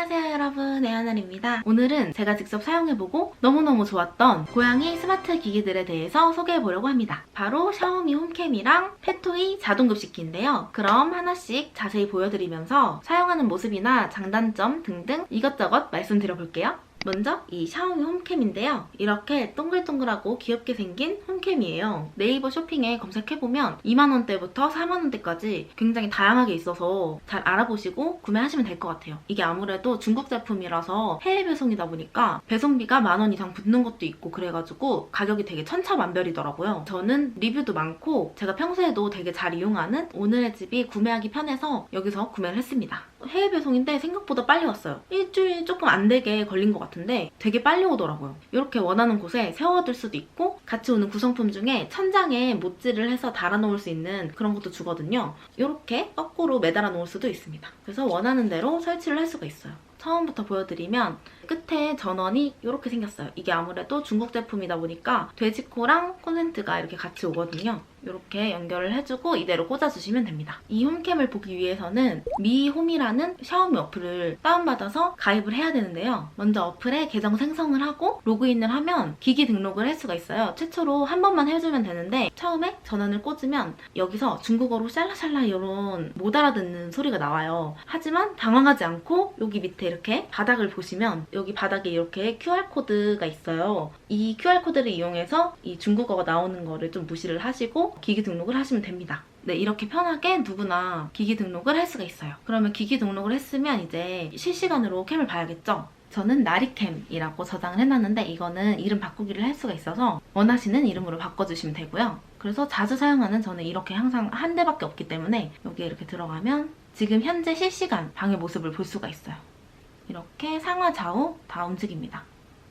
안녕하세요 여러분. 애하늘입니다. 오늘은 제가 직접 사용해보고 너무너무 좋았던 고양이 스마트 기기들에 대해서 소개해보려고 합니다. 바로 샤오미 홈캠이랑 페토이 자동급식기인데요. 그럼 하나씩 자세히 보여드리면서 사용하는 모습이나 장단점 등등 이것저것 말씀드려볼게요 먼저 이 샤오미 홈캠인데요. 이렇게 동글동글하고 귀엽게 생긴 홈캠이에요. 네이버 쇼핑에 검색해보면 2만원대부터 4만원대까지 굉장히 다양하게 있어서 잘 알아보시고 구매하시면 될 것 같아요. 이게 아무래도 중국 제품이라서 해외 배송이다 보니까 배송비가 만 원 이상 붙는 것도 있고 그래가지고 가격이 되게 천차만별이더라고요. 저는 리뷰도 많고 제가 평소에도 되게 잘 이용하는 오늘의 집이 구매하기 편해서 여기서 구매를 했습니다. 해외 배송인데 생각보다 빨리 왔어요. 일주일 조금 안 되게 걸린 것 같은데 되게 빨리 오더라고요. 이렇게 원하는 곳에 세워둘 수도 있고 같이 오는 구성품 중에 천장에 못질을 해서 달아놓을 수 있는 그런 것도 주거든요. 이렇게 거꾸로 매달아 놓을 수도 있습니다. 그래서 원하는 대로 설치를 할 수가 있어요. 처음부터 보여드리면 끝에 전원이 이렇게 생겼어요. 이게 아무래도 중국 제품이다 보니까 돼지코랑 콘센트가 이렇게 같이 오거든요. 이렇게 연결을 해주고 이대로 꽂아주시면 됩니다. 이 홈캠을 보기 위해서는 미홈이라는 샤오미 어플을 다운받아서 가입을 해야 되는데요. 먼저 어플에 계정 생성을 하고 로그인을 하면 기기 등록을 할 수가 있어요. 최초로 한 번만 해주면 되는데 처음에 전원을 꽂으면 여기서 중국어로 샬라샬라 이런 못 알아듣는 소리가 나와요. 하지만 당황하지 않고 여기 밑에 이렇게 바닥을 보시면 여기 바닥에 이렇게 QR코드가 있어요. 이 QR코드를 이용해서 이 중국어가 나오는 거를 좀 무시를 하시고 기기 등록을 하시면 됩니다. 네, 이렇게 편하게 누구나 기기 등록을 할 수가 있어요. 그러면 기기 등록을 했으면 이제 실시간으로 캠을 봐야겠죠? 저는 나리캠이라고 저장을 해놨는데 이거는 이름 바꾸기를 할 수가 있어서 원하시는 이름으로 바꿔주시면 되고요. 그래서 자주 사용하는 저는 이렇게 항상 한 대밖에 없기 때문에 여기에 이렇게 들어가면 지금 현재 실시간 방의 모습을 볼 수가 있어요. 이렇게 상하 좌우 다 움직입니다.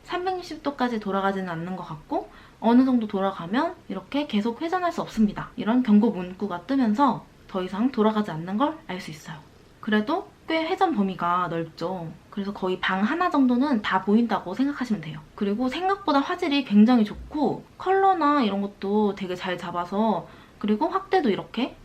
360도까지 돌아가지는 않는 것 같고 어느 정도 돌아가면 이렇게 계속 회전할 수 없습니다. 이런 경고 문구가 뜨면서 더 이상 돌아가지 않는 걸 알 수 있어요. 그래도 꽤 회전 범위가 넓죠. 그래서 거의 방 하나 정도는 다 보인다고 생각하시면 돼요. 그리고 생각보다 화질이 굉장히 좋고 컬러나 이런 것도 되게 잘 잡아서 그리고 확대도 이렇게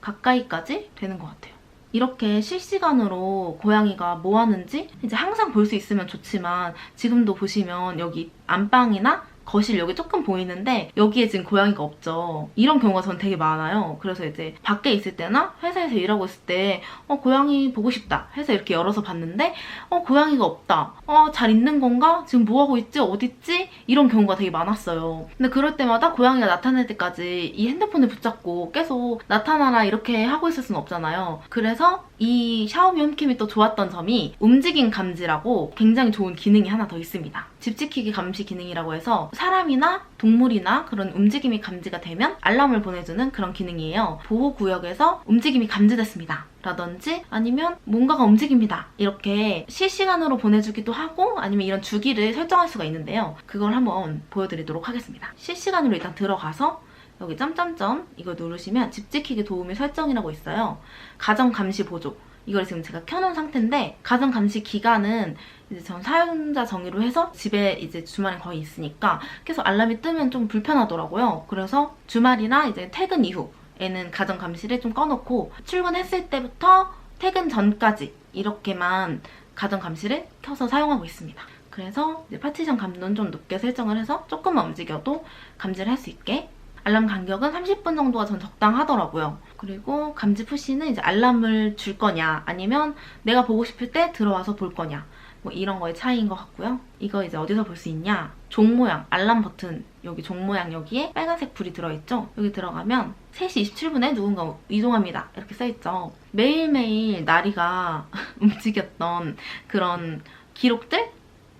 가까이까지 되는 것 같아요. 이렇게 실시간으로 고양이가 뭐 하는지 이제 항상 볼 수 있으면 좋지만 지금도 보시면 여기 안방이나 거실 여기 조금 보이는데 여기에 지금 고양이가 없죠. 이런 경우가 전 되게 많아요. 그래서 이제 밖에 있을 때나 회사에서 일하고 있을 때 어, 고양이 보고 싶다 해서 이렇게 열어서 봤는데 어, 고양이가 없다. 어, 잘 있는 건가? 지금 뭐 하고 있지? 어디 있지? 이런 경우가 되게 많았어요. 근데 그럴 때마다 고양이가 나타날 때까지 이 핸드폰을 붙잡고 계속 나타나라 이렇게 하고 있을 수는 없잖아요. 그래서 이 샤오미 홈캠이 또 좋았던 점이 움직임 감지라고 굉장히 좋은 기능이 하나 더 있습니다. 집 지키기 감시 기능이라고 해서 사람이나 동물이나 그런 움직임이 감지가 되면 알람을 보내주는 그런 기능이에요. 보호구역에서 움직임이 감지됐습니다. 라든지 아니면 뭔가가 움직입니다. 이렇게 실시간으로 보내주기도 하고 아니면 이런 주기를 설정할 수가 있는데요. 그걸 한번 보여드리도록 하겠습니다. 실시간으로 일단 들어가서 여기 점점점 이거 누르시면 집 지키기 도우미 설정이라고 있어요. 가정 감시 보조. 이걸 지금 제가 켜놓은 상태인데 가정 감시 기간은 이제 전 사용자 정의로 해서 집에 이제 주말에 거의 있으니까 계속 알람이 뜨면 좀 불편하더라고요. 그래서 주말이나 이제 퇴근 이후에는 가정 감시를 좀 꺼놓고 출근했을 때부터 퇴근 전까지 이렇게만 가정 감시를 켜서 사용하고 있습니다. 그래서 파티션 감도는 좀 높게 설정을 해서 조금만 움직여도 감지를 할 수 있게 알람 간격은 30분 정도가 전 적당하더라고요. 그리고 감지 푸시는 이제 알람을 줄 거냐 아니면 내가 보고 싶을 때 들어와서 볼 거냐 뭐 이런 거의 차이인 것 같고요. 이거 이제 어디서 볼 수 있냐? 종 모양, 알람 버튼 여기 종 모양 여기에 빨간색 불이 들어있죠? 여기 들어가면 3시 27분에 누군가 이동합니다. 이렇게 써있죠. 매일매일 나리가 움직였던 그런 기록들?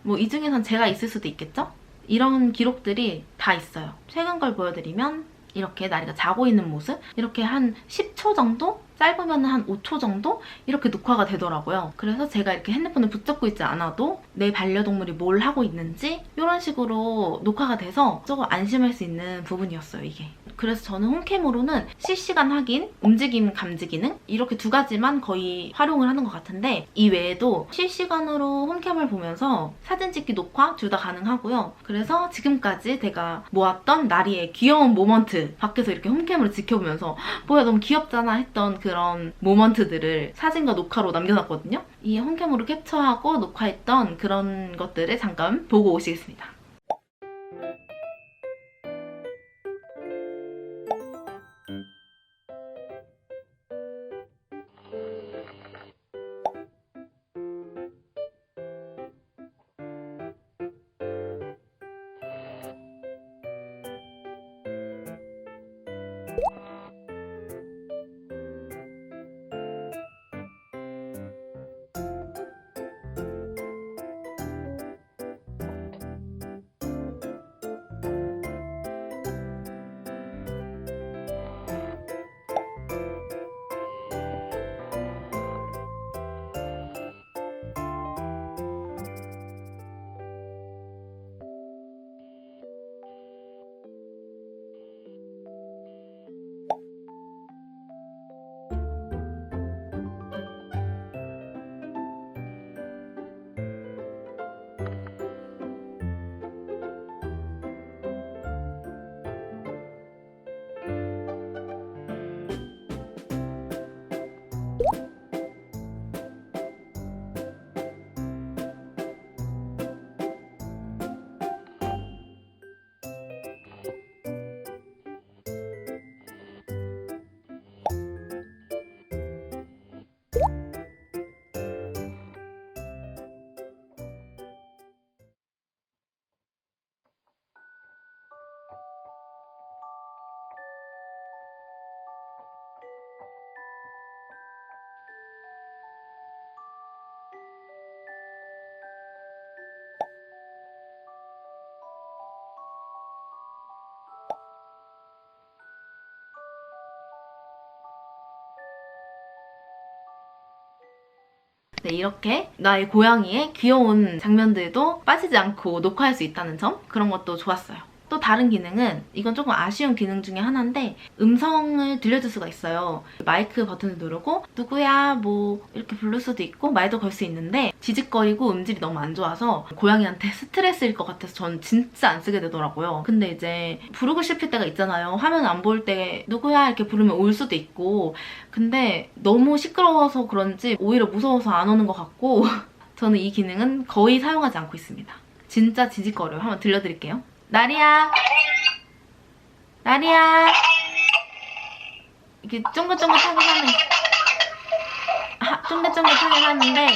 뭐 이 중에선 제가 있을 수도 있겠죠? 이런 기록들이 다 있어요. 최근 걸 보여드리면 이렇게 나리가 자고 있는 모습 이렇게 한 10초 정도? 짧으면 한 5초 정도? 이렇게 녹화가 되더라고요. 그래서 제가 이렇게 핸드폰을 붙잡고 있지 않아도 내 반려동물이 뭘 하고 있는지 이런 식으로 녹화가 돼서 조금 안심할 수 있는 부분이었어요, 이게. 그래서 저는 홈캠으로는 실시간 확인, 움직임 감지 기능 이렇게 두 가지만 거의 활용을 하는 것 같은데 이 외에도 실시간으로 홈캠을 보면서 사진 찍기 녹화 둘 다 가능하고요. 그래서 지금까지 제가 모았던 나리의 귀여운 모먼트 밖에서 이렇게 홈캠으로 지켜보면서 뭐야 너무 귀엽잖아 했던 그 그런 모먼트들을 사진과 녹화로 남겨놨거든요. 이 홈캠으로 캡처하고 녹화했던 그런 것들을 잠깐 보고 오시겠습니다. 네, 이렇게 나의 고양이의 귀여운 장면들도 빠지지 않고 녹화할 수 있다는 점 그런 것도 좋았어요. 또 다른 기능은 이건 조금 아쉬운 기능 중에 하나인데 음성을 들려줄 수가 있어요. 마이크 버튼을 누르고 누구야 뭐 이렇게 부를 수도 있고 말도 걸 수 있는데 지직거리고 음질이 너무 안 좋아서 고양이한테 스트레스일 것 같아서 전 진짜 안 쓰게 되더라고요. 근데 이제 부르고 싶을 때가 있잖아요. 화면 안 볼 때 누구야 이렇게 부르면 올 수도 있고 근데 너무 시끄러워서 그런지 오히려 무서워서 안 오는 것 같고 저는 이 기능은 거의 사용하지 않고 있습니다. 진짜 지직거려요. 한번 들려드릴게요. 나리야. 나리야. 이렇게 쫑긋쫑긋하긴 하는, 하, 쫑긋쫑긋하긴 하는데,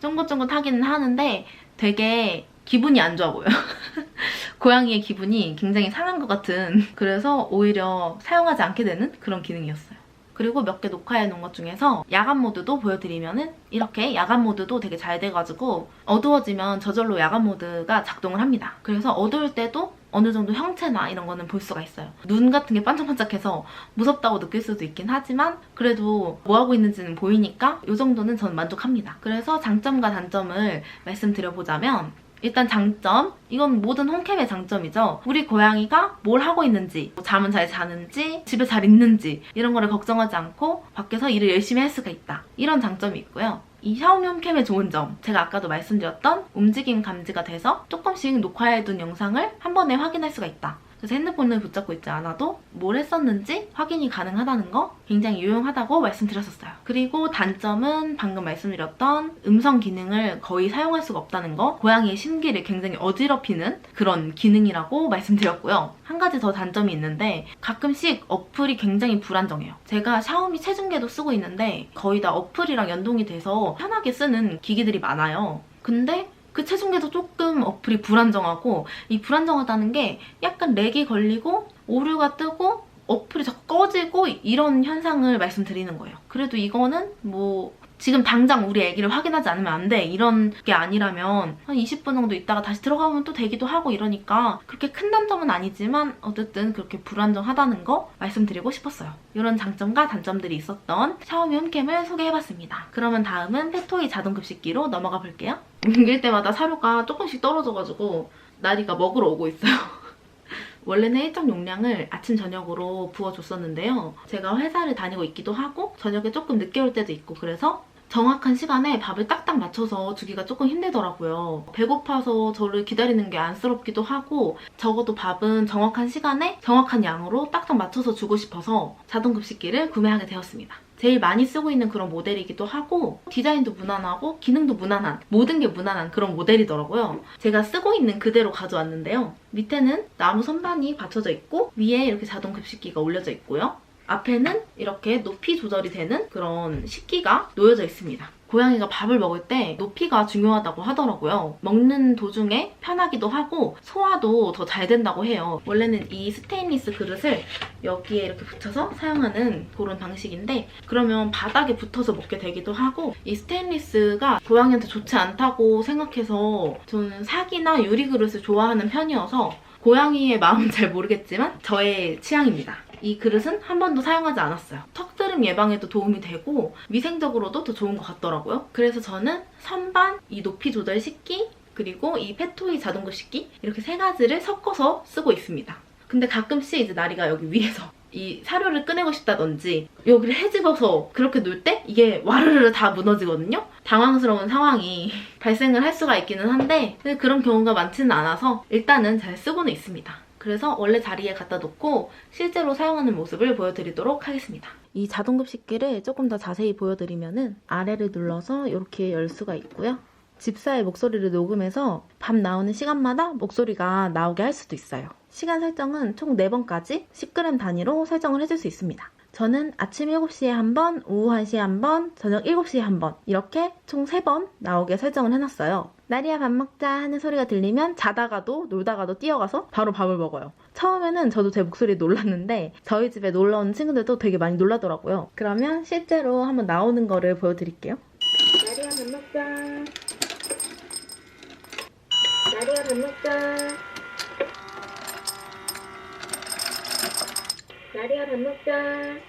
쫑긋쫑긋하기는 하는데 되게 기분이 안 좋아 보여요. 고양이의 기분이 굉장히 상한 것 같은 그래서 오히려 사용하지 않게 되는 그런 기능이었어요. 그리고 몇 개 녹화해 놓은 것 중에서 야간 모드도 보여드리면은 이렇게 야간 모드도 되게 잘 돼가지고 어두워지면 저절로 야간 모드가 작동을 합니다. 그래서 어두울 때도 어느 정도 형체나 이런 거는 볼 수가 있어요. 눈 같은 게 반짝반짝해서 무섭다고 느낄 수도 있긴 하지만 그래도 뭐 하고 있는지는 보이니까 이 정도는 저는 만족합니다. 그래서 장점과 단점을 말씀드려보자면 일단 장점, 이건 모든 홈캠의 장점이죠. 우리 고양이가 뭘 하고 있는지, 뭐 잠은 잘 자는지, 집에 잘 있는지 이런 거를 걱정하지 않고 밖에서 일을 열심히 할 수가 있다. 이런 장점이 있고요. 이 샤오미 홈캠의 좋은 점, 제가 아까도 말씀드렸던 움직임 감지가 돼서 조금씩 녹화해둔 영상을 한 번에 확인할 수가 있다. 그래서 핸드폰을 붙잡고 있지 않아도 뭘 했었는지 확인이 가능하다는 거 굉장히 유용하다고 말씀드렸었어요. 그리고 단점은 방금 말씀드렸던 음성 기능을 거의 사용할 수가 없다는 거 고양이의 심기를 굉장히 어지럽히는 그런 기능이라고 말씀드렸고요. 한 가지 더 단점이 있는데 가끔씩 어플이 굉장히 불안정해요. 제가 샤오미 체중계도 쓰고 있는데 거의 다 어플이랑 연동이 돼서 편하게 쓰는 기기들이 많아요. 근데 그 체중계도 조금 어플이 불안정하고 이 불안정하다는 게 약간 렉이 걸리고 오류가 뜨고 어플이 자꾸 꺼지고 이런 현상을 말씀드리는 거예요. 그래도 이거는 뭐 지금 당장 우리 애기를 확인하지 않으면 안 돼. 이런 게 아니라면 한 20분 정도 있다가 다시 들어가면 또 되기도 하고 이러니까 그렇게 큰 단점은 아니지만 어쨌든 그렇게 불안정하다는 거 말씀드리고 싶었어요. 이런 장점과 단점들이 있었던 샤오미 홈캠을 소개해봤습니다. 그러면 다음은 페토이 자동급식기로 넘어가 볼게요. 옮길 때마다 사료가 조금씩 떨어져가지고 나리가 먹으러 오고 있어요. 원래는 일정 용량을 아침 저녁으로 부어줬었는데요. 제가 회사를 다니고 있기도 하고 저녁에 조금 늦게 올 때도 있고 그래서 정확한 시간에 밥을 딱딱 맞춰서 주기가 조금 힘들더라고요. 배고파서 저를 기다리는 게 안쓰럽기도 하고 적어도 밥은 정확한 시간에 정확한 양으로 딱딱 맞춰서 주고 싶어서 자동급식기를 구매하게 되었습니다. 제일 많이 쓰고 있는 그런 모델이기도 하고 디자인도 무난하고 기능도 무난한 모든 게 무난한 그런 모델이더라고요. 제가 쓰고 있는 그대로 가져왔는데요. 밑에는 나무 선반이 받쳐져 있고 위에 이렇게 자동 급식기가 올려져 있고요. 앞에는 이렇게 높이 조절이 되는 그런 식기가 놓여져 있습니다. 고양이가 밥을 먹을 때 높이가 중요하다고 하더라고요. 먹는 도중에 편하기도 하고 소화도 더 잘 된다고 해요. 원래는 이 스테인리스 그릇을 여기에 이렇게 붙여서 사용하는 그런 방식인데 그러면 바닥에 붙어서 먹게 되기도 하고 이 스테인리스가 고양이한테 좋지 않다고 생각해서 저는 사기나 유리 그릇을 좋아하는 편이어서 고양이의 마음은 잘 모르겠지만 저의 취향입니다. 이 그릇은 한 번도 사용하지 않았어요. 턱드름 예방에도 도움이 되고 위생적으로도 더 좋은 것 같더라고요. 그래서 저는 선반, 이 높이 조절 식기, 그리고 이 페토이 자동급 식기 이렇게 세 가지를 섞어서 쓰고 있습니다. 근데 가끔씩 이제 나리가 여기 위에서 이 사료를 꺼내고 싶다든지 여기를 헤집어서 그렇게 놓을 때 이게 와르르 다 무너지거든요. 당황스러운 상황이 발생을 할 수가 있기는 한데 그런 경우가 많지는 않아서 일단은 잘 쓰고는 있습니다. 그래서 원래 자리에 갖다 놓고 실제로 사용하는 모습을 보여드리도록 하겠습니다. 이 자동급식기를 조금 더 자세히 보여드리면은 아래를 눌러서 이렇게 열 수가 있고요. 집사의 목소리를 녹음해서 밥 나오는 시간마다 목소리가 나오게 할 수도 있어요. 시간 설정은 총 4번까지 10g 단위로 설정을 해줄 수 있습니다. 저는 아침 7시에 한 번, 오후 1시에 한 번, 저녁 7시에 한 번 이렇게 총 3번 나오게 설정을 해놨어요. 나리야 밥 먹자 하는 소리가 들리면 자다가도 놀다가도 뛰어가서 바로 밥을 먹어요. 처음에는 저도 제 목소리에 놀랐는데 저희 집에 놀러 온 친구들도 되게 많이 놀라더라고요. 그러면 실제로 한번 나오는 거를 보여드릴게요. 나리야 밥 먹자. 나리야 밥 먹자. 나리야 밥 먹자.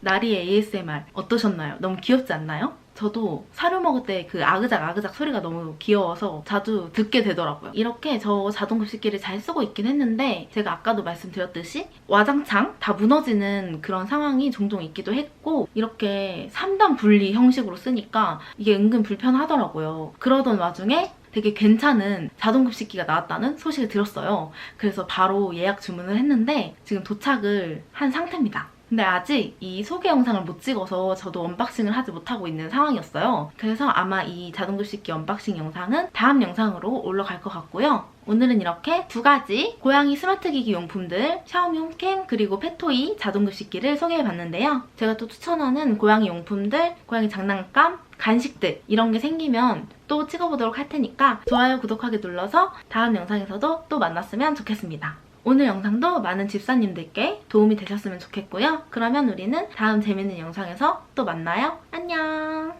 나리의 ASMR 어떠셨나요? 너무 귀엽지 않나요? 저도 사료 먹을 때 그 아그작 아그작 소리가 너무 귀여워서 자주 듣게 되더라고요. 이렇게 저 자동급식기를 잘 쓰고 있긴 했는데 제가 아까도 말씀드렸듯이 와장창 다 무너지는 그런 상황이 종종 있기도 했고 이렇게 3단 분리 형식으로 쓰니까 이게 은근 불편하더라고요. 그러던 와중에 되게 괜찮은 자동급식기가 나왔다는 소식을 들었어요. 그래서 바로 예약 주문을 했는데 지금 도착을 한 상태입니다. 근데 아직 이 소개 영상을 못 찍어서 저도 언박싱을 하지 못하고 있는 상황이었어요. 그래서 아마 이 자동급식기 언박싱 영상은 다음 영상으로 올라갈 것 같고요. 오늘은 이렇게 두 가지 고양이 스마트 기기 용품들 샤오미 홈캠 그리고 페토이 자동급식기를 소개해봤는데요. 제가 또 추천하는 고양이 용품들, 고양이 장난감, 간식들 이런 게 생기면 또 찍어보도록 할 테니까 좋아요, 구독하기 눌러서 다음 영상에서도 또 만났으면 좋겠습니다. 오늘 영상도 많은 집사님들께 도움이 되셨으면 좋겠고요. 그러면 우리는 다음 재밌는 영상에서 또 만나요. 안녕!